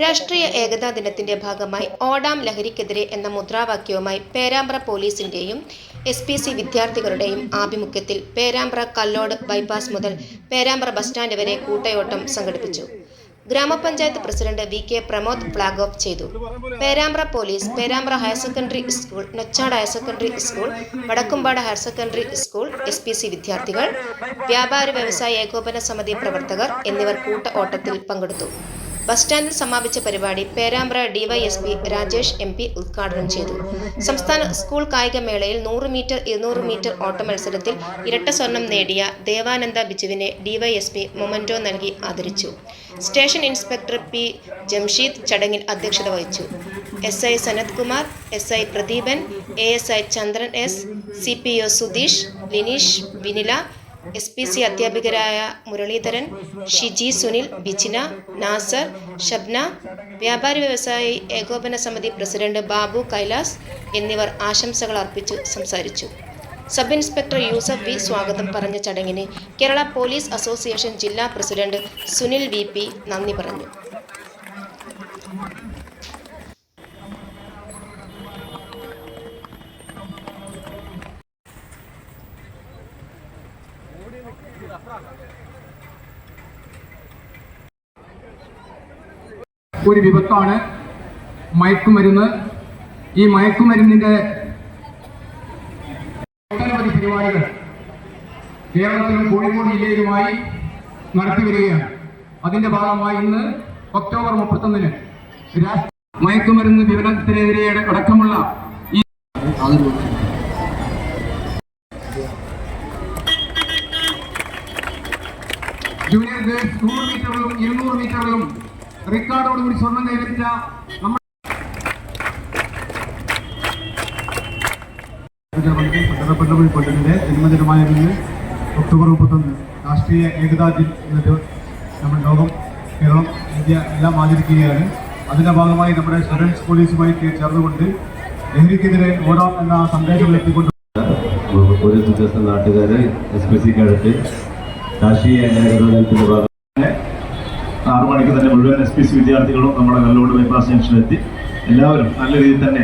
രാഷ്ട്രീയ ഏകതാ ദിനത്തിന്റെ ഭാഗമായി ഓടാം ലഹരിക്കെതിരെ എന്ന മുദ്രാവാക്യവുമായി പേരാമ്പ്ര പോലീസിന്റെയും എസ് പി സി വിദ്യാർത്ഥികളുടെയും ആഭിമുഖ്യത്തിൽ പേരാമ്പ്ര കല്ലോട് ബൈപ്പാസ് മുതൽ പേരാമ്പ്ര ബസ് സ്റ്റാൻഡ് വരെ കൂട്ടയോട്ടം സംഘടിപ്പിച്ചു. ഗ്രാമപഞ്ചായത്ത് president V K Pramod flag off ചെയ്തു. Perambra police Perambra higher secondary school Nochad higher secondary school Vadakkumpad higher secondary school S P C വിദ്യാർത്ഥികൾ വ്യാപാര വ്യവസായ ഏകോപന സമിതി പ്രവർത്തകർ എന്നിവർ കൂട്ട ഓട്ടത്തിൽ പങ്കെടുത്തു. ബസ് സ്റ്റാൻഡിൽ സമാപിച്ച പരിപാടി Perambra DYSP Rajesh M P ഉദ്ഘാടനം ചെയ്തു. സംസ്ഥാന സ്കൂൾ കായികമേളയിൽ നൂറ് മീറ്റർ ഇരുന്നൂറ് മീറ്റർ ഓട്ട മത്സരത്തിൽ ഇരട്ട സ്വർണം നേടിയ ദേവാനന്ദ ബിജുവിനെ ഡിവൈഎസ്പി മൊമന്റോ നൽകി ആദരിച്ചു. സ്റ്റേഷൻ ഇൻസ്പെക്ടർ പി ജംഷീദ് ചടങ്ങിൽ അധ്യക്ഷത വഹിച്ചു. S I Sanath Kumar S I Pradeepan A S I Chandran S C P O Sudheesh Lineesh Vinila S P C അധ്യാപകരായ മുരളീധരൻ ഷിജി സുനിൽ ബിജിന നാസർ ഷബ്ന വ്യാപാരി വ്യവസായി ഏകോപന സമിതി പ്രസിഡന്റ് ബാബു കൈലാസ് എന്നിവർ ആശംസകൾ അർപ്പിച്ചു സംസാരിച്ചു. സബ് ഇൻസ്പെക്ടർ യൂസഫ് വി സ്വാഗതം പറഞ്ഞ ചടങ്ങിന് കേരള പോലീസ് അസോസിയേഷൻ ജില്ലാ പ്രസിഡന്റ് സുനിൽ വി പി നന്ദി പറഞ്ഞു. ഒരു വിപത്താണ് മയക്കുമരുന്ന്. ഈ മയക്കുമരുന്നിന്റെ ഒട്ടനവധി പരിപാടികൾ കേരളത്തിലും കോഴിക്കോട് ജില്ലയിലുമായി നടത്തി വരികയാണ്. അതിന്റെ ഭാഗമായി ഇന്ന് ഒക്ടോബർ മുപ്പത്തൊന്നിന് മയക്കുമരുന്ന് വിവരത്തിനെതിരെ അടക്കമുള്ള ഈ ജൂനിയർ ഗേൾസ് നൂറ് മീറ്ററിലും ഇരുന്നൂറ് മീറ്ററിലും റെക്കോർഡോടുകൂടി സ്വർണം കൈവരിച്ച നമ്മുടെ പട്ടണപ്പെട്ട കൊല്ലത്തിന്റെ ജന്മദിനമായ ഇന്ന് ഒക്ടോബർ മുപ്പത്തൊന്ന് രാഷ്ട്രീയ ഏകതാ ദിൻ എന്നത് നമ്മൾ ലോകം കേരളം ഇന്ത്യ എല്ലാം ആചരിക്കുകയാണ്. അതിന്റെ ഭാഗമായി നമ്മുടെ സ്റ്റുഡൻസ് പോലീസുമായി ചേർന്നുകൊണ്ട് ലഹരിക്കെതിരെ ഓടാം എന്ന സന്ദേശം എത്തിക്കൊണ്ട് ഒരു ദിവസം നാട്ടുകാരെ എസ് പി സിക്ക് അടുത്ത് രാഷ്ട്രീയ ഏകോപനത്തിന്റെ ഭാഗം ആറു മണിക്ക് തന്നെ മുഴുവൻ എസ് പി സി വിദ്യാർത്ഥികളും നമ്മുടെ കല്ലോട് ബൈപ്പാസ് ജംഗ്ഷനിലെത്തി. എല്ലാവരും നല്ല രീതിയിൽ തന്നെ